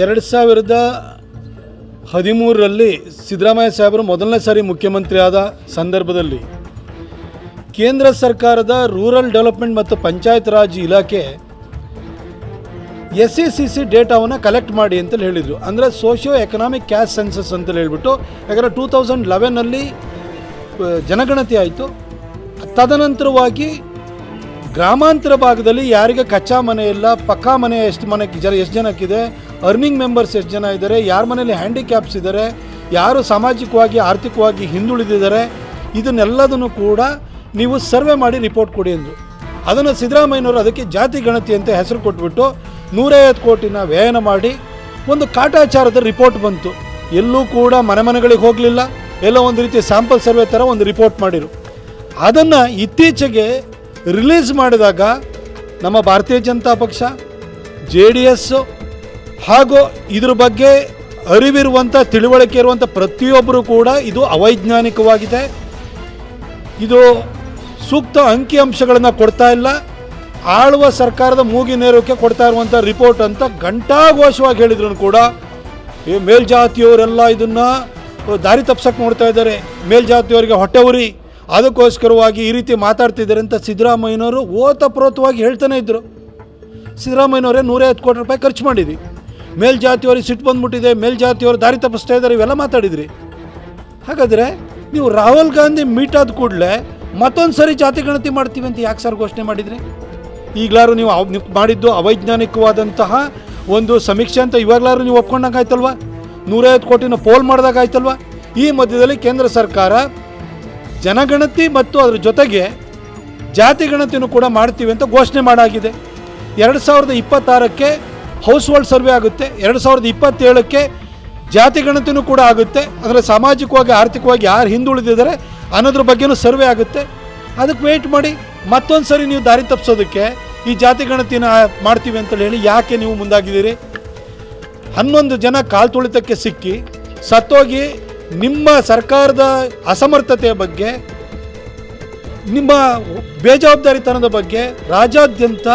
ಎರಡು ಸಾವಿರದ ಹದಿಮೂರರಲ್ಲಿ ಸಿದ್ದರಾಮಯ್ಯ ಸಾಹೇಬರು ಮೊದಲನೇ ಸಾರಿ ಮುಖ್ಯಮಂತ್ರಿ ಆದ ಸಂದರ್ಭದಲ್ಲಿ ಕೇಂದ್ರ ಸರ್ಕಾರದ ರೂರಲ್ ಡೆವಲಪ್ಮೆಂಟ್ ಮತ್ತು ಪಂಚಾಯತ್ ರಾಜ್ ಇಲಾಖೆ ಎಸ್ ಸಿ ಸಿ ಸಿ ಡೇಟಾವನ್ನು ಕಲೆಕ್ಟ್ ಮಾಡಿ ಅಂತ ಹೇಳಿದರು. ಅಂದರೆ ಸೋಷಿಯೋ ಎಕನಾಮಿಕ್ ಕ್ಯಾಶ್ ಸೆನ್ಸಸ್ ಅಂತ ಹೇಳ್ಬಿಟ್ಟು, ಯಾಕಂದರೆ ಟೂ ತೌಸಂಡ್ ಲೆವೆನಲ್ಲಿ ಜನಗಣತಿ ಆಯಿತು. ತದನಂತರವಾಗಿ ಗ್ರಾಮಾಂತರ ಭಾಗದಲ್ಲಿ ಯಾರಿಗೆ ಕಚ್ಚಾ ಮನೆ ಇಲ್ಲ, ಪಕ್ಕಾ ಮನೆ ಎಷ್ಟು ಮನೆ ಜನ ಎಷ್ಟು ಜನಕ್ಕಿದೆ ಅರ್ನಿಂಗ್ ಮೆಂಬರ್ಸ್ ಎಷ್ಟು ಜನ ಇದ್ದಾರೆ, ಯಾರ ಮನೇಲಿ ಹ್ಯಾಂಡಿಕ್ಯಾಪ್ಸ್ ಇದ್ದಾರೆ, ಯಾರು ಸಾಮಾಜಿಕವಾಗಿ, ಆರ್ಥಿಕವಾಗಿ ಹಿಂದುಳಿದಿದ್ದಾರೆ, ಇದನ್ನೆಲ್ಲದನ್ನು ಕೂಡ ನೀವು ಸರ್ವೆ ಮಾಡಿ ರಿಪೋರ್ಟ್ ಕೊಡಿ ಅಂದರು. ಅದನ್ನು ಸಿದ್ದರಾಮಯ್ಯನವರು ಅದಕ್ಕೆ ಜಾತಿ ಗಣತಿ ಅಂತ ಹೆಸರು ಕೊಟ್ಬಿಟ್ಟು ನೂರೈವತ್ತು ಕೋಟಿನ ವ್ಯಯನ ಮಾಡಿ ಒಂದು ಕಾಟಾಚಾರದ ರಿಪೋರ್ಟ್ ಬಂತು. ಎಲ್ಲೂ ಕೂಡ ಮನೆ ಮನೆಗಳಿಗೆ ಹೋಗಲಿಲ್ಲ. ಎಲ್ಲ ಒಂದು ರೀತಿ ಸ್ಯಾಂಪಲ್ ಸರ್ವೆ ಥರ ಒಂದು ರಿಪೋರ್ಟ್ ಮಾಡಿರು. ಅದನ್ನು ಇತ್ತೀಚೆಗೆ ರಿಲೀಸ್ ಮಾಡಿದಾಗ ನಮ್ಮ ಭಾರತೀಯ ಜನತಾ ಪಕ್ಷ ಜೆ ಡಿ ಎಸ್ಸು ಹಾಗೂ ಇದ್ರ ಬಗ್ಗೆ ಅರಿವಿರುವಂಥ ತಿಳುವಳಿಕೆ ಇರುವಂಥ ಪ್ರತಿಯೊಬ್ಬರು ಕೂಡ ಇದು ಅವೈಜ್ಞಾನಿಕವಾಗಿದೆ. ಇದು ಸೂಕ್ತ ಅಂಕಿಅಂಶಗಳನ್ನು ಕೊಡ್ತಾ ಇಲ್ಲ. ಆಳುವ ಸರ್ಕಾರದ ಮೂಗಿನೇರೋಕೆ ಕೊಡ್ತಾ ಇರುವಂಥ ರಿಪೋರ್ಟ್ ಅಂತ ಘಂಟಾಘೋಷವಾಗಿ ಹೇಳಿದ್ರು ಕೂಡ ಈ ಮೇಲ್ಜಾತಿಯವರೆಲ್ಲ ಇದನ್ನು ದಾರಿ ತಪ್ಸಕ್ಕೆ ನೋಡ್ತಾ ಇದ್ದಾರೆ. ಮೇಲ್ಜಾತಿಯವರಿಗೆ ಹೊಟ್ಟೆ ಉರಿ. ಅದಕ್ಕೋಸ್ಕರವಾಗಿ ಈ ರೀತಿ ಮಾತಾಡ್ತಿದ್ದಾರೆ ಅಂತ ಸಿದ್ದರಾಮಯ್ಯನವರು ಓತಪ್ರೋತವಾಗಿ ಹೇಳ್ತಾನೆ ಇದ್ದರು ಸಿದ್ದರಾಮಯ್ಯನವರೇ ನೂರೈವತ್ತು ಕೋಟಿ ರೂಪಾಯಿ ಖರ್ಚು ಮಾಡಿದ್ವಿ. ಮೇಲ್ಜಾತಿಯವರಿಗೆ ಸಿಟ್ಟು ಬಂದ್ಬಿಟ್ಟಿದೆ, ಮೇಲ್ಜಾತಿಯವರು ದಾರಿ ತಪ್ಪಿಸ್ತಾ ಇದ್ದಾರೆ, ಇವೆಲ್ಲ ಮಾತಾಡಿದ್ರಿ. ಹಾಗಾದರೆ ನೀವು ರಾಹುಲ್ ಗಾಂಧಿ ಮೀಟ್ ಆದ ಕೂಡಲೇ ಮತ್ತೊಂದು ಸರಿ ಜಾತಿ ಗಣತಿ ಮಾಡ್ತೀವಿ ಅಂತ ಯಾಕೆ ಸರ್ ಘೋಷಣೆ ಮಾಡಿದ್ರಿ? ಈಗಲಾರು ನೀವು ಮಾಡಿದ್ದು ಅವೈಜ್ಞಾನಿಕವಾದಂತಹ ಒಂದು ಸಮೀಕ್ಷೆ ಅಂತ ಇವಾಗಲಾರು ನೀವು ಒಪ್ಕೊಂಡಂಗೆ ಆಯ್ತಲ್ವ? ನೂರೈವತ್ತು ಕೋಟಿನ ಪೋಲ್ ಮಾಡಿದಾಗ ಆಯ್ತಲ್ವ? ಈ ಮಧ್ಯದಲ್ಲಿ ಕೇಂದ್ರ ಸರ್ಕಾರ ಜನಗಣತಿ ಮತ್ತು ಅದರ ಜೊತೆಗೆ ಜಾತಿ ಗಣತಿನೂ ಕೂಡ ಮಾಡ್ತೀವಿ ಅಂತ ಘೋಷಣೆ ಮಾಡಾಗಿದೆ. ಎರಡು ಸಾವಿರದ ಇಪ್ಪತ್ತಾರಕ್ಕೆ ಹೌಸ್ ಹೋಲ್ಡ್ ಸರ್ವೆ ಆಗುತ್ತೆ. ಎರಡು ಸಾವಿರದ ಇಪ್ಪತ್ತೇಳಕ್ಕೆ ಜಾತಿ ಗಣತಿನೂ ಕೂಡ ಆಗುತ್ತೆ. ಅಂದರೆ ಸಾಮಾಜಿಕವಾಗಿ, ಆರ್ಥಿಕವಾಗಿ ಯಾರು ಹಿಂದುಳಿದಿದ್ದಾರೆ ಅನ್ನೋದ್ರ ಬಗ್ಗೆನೂ ಸರ್ವೆ ಆಗುತ್ತೆ. ಅದಕ್ಕೆ ವೆಯ್ಟ್ ಮಾಡಿ. ಮತ್ತೊಂದು ಸರಿ ನೀವು ದಾರಿ ತಪ್ಪಿಸೋದಕ್ಕೆ ಈ ಜಾತಿ ಗಣತಿನ ಮಾಡ್ತೀವಿ ಅಂತೇಳಿ ಹೇಳಿ ಯಾಕೆ ನೀವು ಮುಂದಾಗಿದ್ದೀರಿ? ಹನ್ನೊಂದು ಜನ ಕಾಲು ತುಳಿತಕ್ಕೆ ಸಿಕ್ಕಿ ಸತ್ತೋಗಿ ನಿಮ್ಮ ಸರ್ಕಾರದ ಅಸಮರ್ಥತೆಯ ಬಗ್ಗೆ, ನಿಮ್ಮ ಬೇಜವಾಬ್ದಾರಿತನದ ಬಗ್ಗೆ ರಾಜ್ಯಾದ್ಯಂತ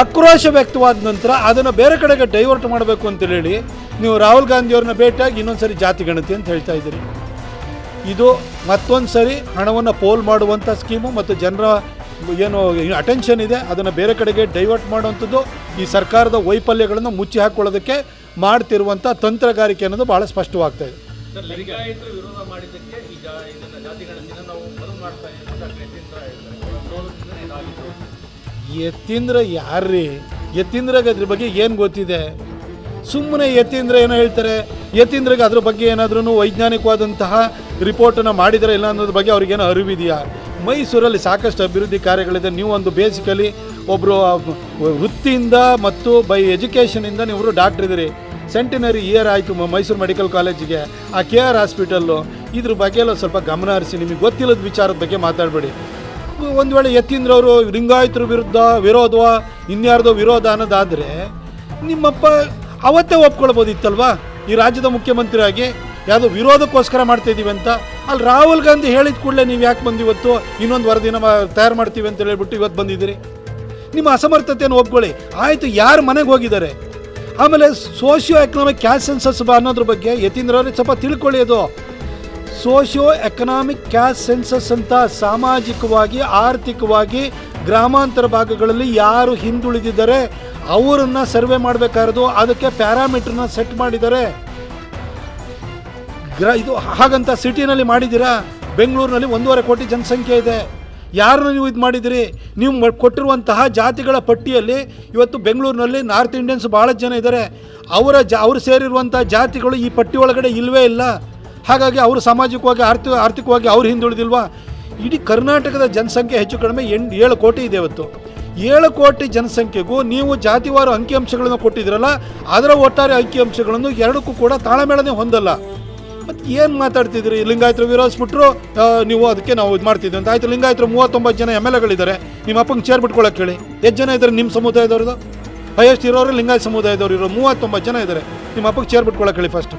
ಆಕ್ರೋಶ ವ್ಯಕ್ತವಾದ ನಂತರ ಅದನ್ನು ಬೇರೆ ಕಡೆಗೆ ಡೈವರ್ಟ್ ಮಾಡಬೇಕು ಅಂತೇಳಿ ನೀವು ರಾಹುಲ್ ಗಾಂಧಿಯವ್ರನ್ನ ಭೇಟಿಯಾಗಿ ಇನ್ನೊಂದು ಸರಿ ಜಾತಿ ಗಣತಿ ಅಂತ ಹೇಳ್ತಾ ಇದ್ದೀರಿ. ಇದು ಮತ್ತೊಂದು ಸರಿ ಹಣವನ್ನು ಪೋಲ್ ಮಾಡುವಂಥ ಸ್ಕೀಮು ಮತ್ತು ಜನರ ಏನು ಅಟೆನ್ಷನ್ ಇದೆ, ಅದನ್ನು ಬೇರೆ ಕಡೆಗೆ ಡೈವರ್ಟ್ ಮಾಡುವಂಥದ್ದು ಈ ಸರ್ಕಾರದ ವೈಫಲ್ಯಗಳನ್ನು ಮುಚ್ಚಿ ಹಾಕ್ಕೊಳ್ಳೋದಕ್ಕೆ ಮಾಡ್ತಿರುವಂಥ ತಂತ್ರಗಾರಿಕೆ ಅನ್ನೋದು ಭಾಳ ಸ್ಪಷ್ಟವಾಗ್ತಾ ಇದೆ. ಮಾಡಿದ್ದಕ್ಕೆ ಯತೀಂದ್ರ ಯಾರ್ರಿ? ಯತೀಂದ್ರಗೆ ಅದ್ರ ಬಗ್ಗೆ ಏನು ಗೊತ್ತಿದೆ? ಸುಮ್ಮನೆ ಯತೀಂದ್ರ ಏನೋ ಹೇಳ್ತಾರೆ. ಯತೀಂದ್ರಗೆ ಅದ್ರ ಬಗ್ಗೆ ಏನಾದ್ರೂ ವೈಜ್ಞಾನಿಕವಾದಂತಹ ರಿಪೋರ್ಟನ್ನು ಮಾಡಿದರೆ ಇಲ್ಲ ಅನ್ನೋದ್ರ ಬಗ್ಗೆ ಅವ್ರಿಗೇನೋ ಅರಿವಿದೆಯಾ? ಮೈಸೂರಲ್ಲಿ ಸಾಕಷ್ಟು ಅಭಿವೃದ್ಧಿ ಕಾರ್ಯಗಳಿದೆ. ನೀವು ಒಂದು ಬೇಸಿಕಲಿ ಒಬ್ಬರು ವೃತ್ತಿಯಿಂದ ಮತ್ತು ಬೈ ಎಜುಕೇಷನಿಂದ ನೀವು ಡಾಕ್ಟ್ರ್ ಇದ್ದೀರಿ. ಸೆಂಟಿನರಿ ಇಯರ್ ಆಯಿತು ಮೈಸೂರು ಮೆಡಿಕಲ್ ಕಾಲೇಜಿಗೆ ಆ ಕೆ ಆರ್ ಹಾಸ್ಪಿಟಲ್ಲು ಇದ್ರ ಬಗ್ಗೆ ಎಲ್ಲ ಸ್ವಲ್ಪ ಗಮನ ಹರಿಸಿ. ನಿಮಗೆ ಗೊತ್ತಿಲ್ಲದ ವಿಚಾರದ ಬಗ್ಗೆ ಮಾತಾಡಬೇಡಿ. ಒಂದು ವೇಳೆ ಯತೀಂದ್ರವರು ಲಿಂಗಾಯತರ ವಿರುದ್ಧ ವಿರೋಧವ ಇನ್ಯಾರ್ದೋ ವಿರೋಧ ಅನ್ನೋದಾದರೆ ನಿಮ್ಮಪ್ಪ ಅವತ್ತೇ ಒಪ್ಕೊಳ್ಬೋದಿತ್ತಲ್ವಾ? ಈ ರಾಜ್ಯದ ಮುಖ್ಯಮಂತ್ರಿಯಾಗಿ ಯಾವುದೋ ವಿರೋಧಕ್ಕೋಸ್ಕರ ಮಾಡ್ತಾ ಇದ್ದೀವಿ ಅಂತ. ಅಲ್ಲಿ ರಾಹುಲ್ ಗಾಂಧಿ ಹೇಳಿದ ಕೂಡಲೇ ನೀವು ಯಾಕೆ ಬಂದು ಇವತ್ತು ಇನ್ನೊಂದು ವರದಿನ ತಯಾರು ಮಾಡ್ತೀವಿ ಅಂತ ಹೇಳ್ಬಿಟ್ಟು ಇವತ್ತು ಬಂದಿದ್ದೀರಿ. ನಿಮ್ಮ ಅಸಮರ್ಥತೆಯನ್ನು ಒಪ್ಕೊಳ್ಳಿ. ಆಯಿತು, ಯಾರು ಮನೆಗೆ ಹೋಗಿದ್ದಾರೆ? ಆಮೇಲೆ ಸೋಷಿಯೋ ಎಕನಾಮಿಕ್ ಕ್ಯಾಶ್ ಸೆನ್ಸಸ್ ಅನ್ನೋದ್ರ ಬಗ್ಗೆ ಯತೀಂದ್ರ ಅವ್ರಿಗೆ ಸ್ವಲ್ಪ ತಿಳ್ಕೊಳ್ಳಿ ಅದು. ಸೋಷಿಯೋ ಎಕನಾಮಿಕ್ ಕ್ಯಾಶ್ ಸೆನ್ಸಸ್ ಅಂತ ಸಾಮಾಜಿಕವಾಗಿ, ಆರ್ಥಿಕವಾಗಿ ಗ್ರಾಮಾಂತರ ಭಾಗಗಳಲ್ಲಿ ಯಾರು ಹಿಂದುಳಿದಿದ್ದಾರೆ, ಅವರನ್ನು ಸರ್ವೆ ಮಾಡಬೇಕಾರದು, ಅದಕ್ಕೆ ಪ್ಯಾರಾಮೀಟ್ರನ್ನ ಸೆಟ್ ಮಾಡಿದ್ದಾರೆ. ಗ್ರ, ಇದು ಹಾಗಂತ ಸಿಟಿನಲ್ಲಿ ಮಾಡಿದ್ದೀರಾ? ಬೆಂಗಳೂರಿನಲ್ಲಿ ಒಂದೂವರೆ ಕೋಟಿ ಜನಸಂಖ್ಯೆ ಇದೆ. ಯಾರನ್ನು ನೀವು ಇದು ಮಾಡಿದಿರಿ ನೀವು ಕೊಟ್ಟಿರುವಂತಹ ಜಾತಿಗಳ ಪಟ್ಟಿಯಲ್ಲಿ ಇವತ್ತು ಬೆಂಗಳೂರಿನಲ್ಲಿ ನಾರ್ತ್ ಇಂಡಿಯನ್ಸ್ ಭಾಳ ಜನ ಇದ್ದಾರೆ. ಅವರ ಜಾ, ಅವರು ಸೇರಿರುವಂಥ ಜಾತಿಗಳು ಈ ಪಟ್ಟಿ ಒಳಗಡೆ ಇಲ್ಲವೇ ಇಲ್ಲ. ಹಾಗಾಗಿ ಅವರು ಸಾಮಾಜಿಕವಾಗಿ ಆರ್ಥಿಕ ಆರ್ಥಿಕವಾಗಿ ಅವ್ರು ಹಿಂದುಳಿದಿಲ್ವಾ ಇಡೀ ಕರ್ನಾಟಕದ ಜನಸಂಖ್ಯೆ ಹೆಚ್ಚು ಕಡಿಮೆ ಎಂಟು, ಏಳು ಕೋಟಿ ಇದೆ ಇವತ್ತು. ಏಳು ಕೋಟಿ ಜನಸಂಖ್ಯೆಗೂ ನೀವು ಜಾತಿವಾರು ಅಂಕಿಅಂಶಗಳನ್ನು ಕೊಟ್ಟಿದ್ದೀರಲ್ಲ, ಅದರ ಒಟ್ಟಾರೆ ಅಂಕಿಅಂಶಗಳನ್ನು ಎರಡಕ್ಕೂ ಕೂಡ ತಾಳಮೇಳನೇ ಹೊಂದಲ್ಲ. ಮತ್ತು ಏನು ಮಾತಾಡ್ತಿದ್ರಿ ಲಿಂಗಾಯತರು ವಿರೋಧಿಸ್ಬಿಟ್ರು ನೀವು ಅದಕ್ಕೆ ನಾವು ಇದು ಮಾಡ್ತಿದ್ವಿ ಅಂತ. ಆಯಿತು, ಲಿಂಗಾಯತರು ಮೂವತ್ತೊಂಬತ್ತು ಜನ ಎಂ ಎಲ್ ಎಗಳಿದ್ದಾರೆ. ನಿಮ್ಮ ಅಪ್ಪಂಗೆ ಚೇರ್ ಬಿಟ್ಕೊಳಕ್ಕೆ ಹೇಳಿ. ಎಷ್ಟು ಜನ ಇದ್ದಾರೆ ನಿಮ್ಮ ಸಮುದಾಯದವ್ರದ್ದು? ಹೈಯೆಸ್ಟ್ ಇರೋರು ಲಿಂಗಾಯತ ಸಮುದಾಯದವ್ರು ಇರೋ ಮೂವತ್ತೊಂಬತ್ತು ಜನ ಇದ್ದಾರೆ. ನಿಮ್ಮ ಅಪ್ಪಗೆ ಚೇರ್ ಬಿಟ್ಕೊಳ್ಳೋಕೆ ಹೇಳಿ ಫಸ್ಟ್